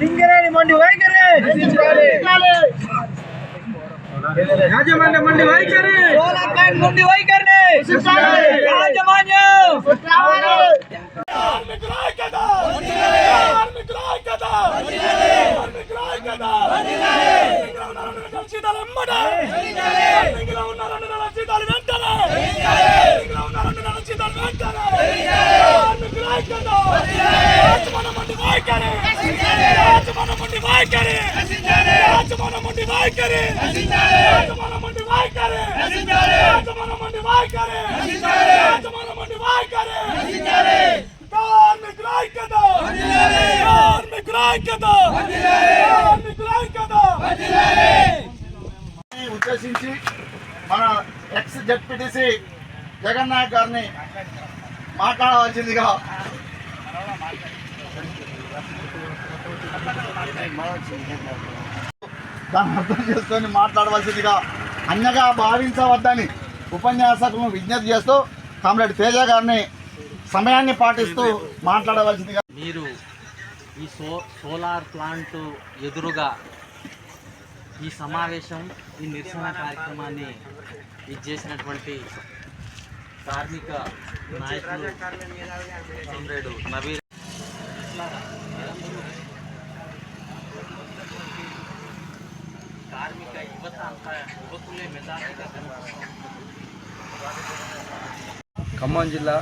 సింగరేణి మండి వైఖరి. యాజమాన్య మండి వైఖరి సోలార్ ప్లాంట్ మండి వైఖరి యాజమాన్యం ఉద్దేశించి మన ఎక్స్ జడ్పీటీసీ జగన్నాయక్ గారిని మాట్లాడవలసిందిగా దాన్ని అర్థం చేసుకొని మాట్లాడవలసిందిగా అన్యగా భావించవద్దని ఉపన్యాసకులను విజ్ఞప్తి చేస్తూ కామ్రేడ్ తేజ గారిని సమయాన్ని పాటిస్తూ మాట్లాడవలసిందిగా మీరు ఈ సో సోలార్ ప్లాంట్ ఎదురుగా ఈ సమావేశం ఈ నిరసన కార్యక్రమాన్ని ఇది చేసినటువంటి కార్మిక నాయకులు కామ్రేడు నవీర్ కార్మిక యువత అంతా యువకులే మెజారిటీగా ఖమ్మం జిల్లా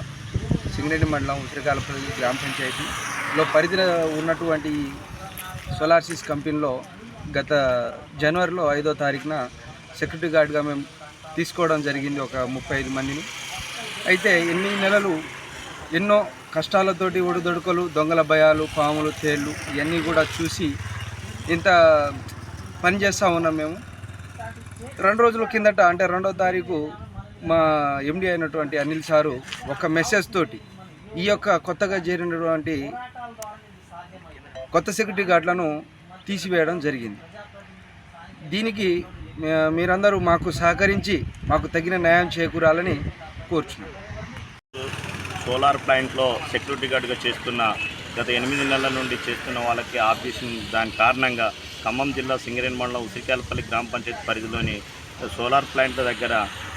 సింగరేణి మండలం ఉసిరికాలపల్లి గ్రామ పంచాయతీలో పరిధిలో ఉన్నటువంటి సోలార్సిస్ కంపెనీలో గత జనవరిలో ఐదో తారీఖున సెక్యూరిటీ గార్డ్గా మేము తీసుకోవడం జరిగింది ఒక ముప్పై ఐదు మందిని. అయితే ఎన్ని నెలలు ఎన్నో కష్టాలతోటి ఒడిదొడుకలు దొంగల భయాలు పాములు తేళ్ళు ఇవన్నీ కూడా చూసి ఇంత పని చేస్తూ ఉన్నాం మేము. రెండు రోజుల కిందట అంటే రెండో తారీఖు మా ఎండి అయినటువంటి అనిల్ సారు ఒక మెసేజ్ తోటి ఈ యొక్క కొత్తగా చేరినటువంటి కొత్త సెక్యూరిటీ గార్డులను తీసివేయడం జరిగింది. దీనికి మీరందరూ మాకు సహకరించి మాకు తగిన న్యాయం చేకూరాలని కోరుచున్నాం. సోలార్ ప్లాంట్లో సెక్యూరిటీ గార్డ్గా చేస్తున్న గత ఎనిమిది నెలల నుండి చేస్తున్న వాళ్ళకి ఆఫ్ దాని కారణంగా ఖమ్మం జిల్లా సింగరేణి మండలం ఉసిరికాయలపల్లి గ్రామ పంచాయతీ పరిధిలోని సోలార్ ప్లాంట్ల దగ్గర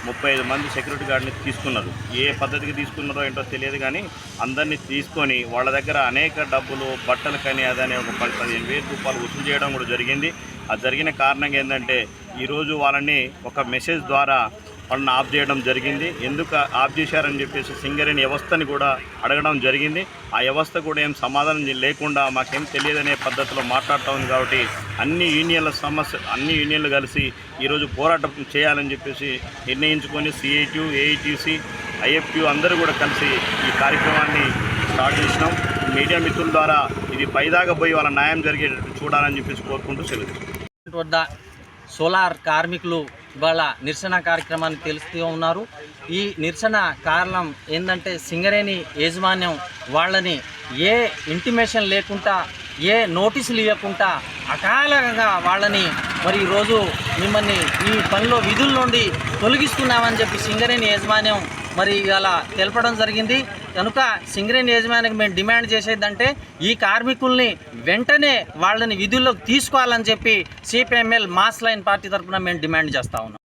ముప్పై ఐదు మంది సెక్యూరిటీ గార్డ్ని తీసుకున్నారు. ఏ పద్ధతికి తీసుకున్నారో ఏంటో తెలియదు కానీ అందరినీ తీసుకొని వాళ్ళ దగ్గర అనేక డబ్బులు బట్టలు కానీ అదనే ఒక పది పదిహేను వేల రూపాయలు వసూలు చేయడం కూడా జరిగింది. అది జరిగిన కారణంగా ఏంటంటే ఈరోజు వాళ్ళని ఒక మెసేజ్ ద్వారా వాళ్ళని ఆఫ్ చేయడం జరిగింది. ఎందుకు ఆఫ్ చేశారని చెప్పేసి సింగరేణి వ్యవస్థని కూడా అడగడం జరిగింది. ఆ వ్యవస్థ కూడా ఏం సమాధానం లేకుండా మాకేం తెలియదనే పద్ధతిలో మాట్లాడుతూ ఉంది కాబట్టి అన్ని యూనియన్ల సమస్య అన్ని యూనియన్లు కలిసి ఈరోజు పోరాటం చేయాలని చెప్పేసి నిర్ణయించుకొని సిఐటియు ఏఐటిసి ఐఎఫ్యూ అందరూ కూడా కలిసి ఈ కార్యక్రమాన్ని స్టార్ట్ చేసినాం. మీడియా మిత్రుల ద్వారా ఇది పైదాగా పోయి వాళ్ళ న్యాయం జరిగేటట్టు చూడాలని చెప్పేసి కోరుకుంటూ సెలవు వద్ద సోలార్ కార్మికులు ఇవాళ నిరసన కార్యక్రమాన్ని తెలుస్తూ ఉన్నారు. ఈ నిరసన కారణం ఏంటంటే సింగరేణి యాజమాన్యం వాళ్ళని ఏ ఇంటిమేషన్ లేకుండా ఏ నోటీసులు ఇవ్వకుండా అకాలంగా వాళ్ళని మరి ఈరోజు మిమ్మల్ని ఈ పనిలో విధుల నుండి తొలగిస్తున్నామని చెప్పి సింగరేణి యాజమాన్యం మరి ఇలా తెలపడం జరిగింది. కనుక సింగరేణి యజమానికి మేము డిమాండ్ చేసేదంటే ఈ కార్మికుల్ని వెంటనే వాళ్ళని విధుల్లోకి తీసుకోవాలని చెప్పి సిపిఎంఎల్ మాస్ లైన్ పార్టీ తరఫున మేము డిమాండ్ చేస్తా ఉన్నాం.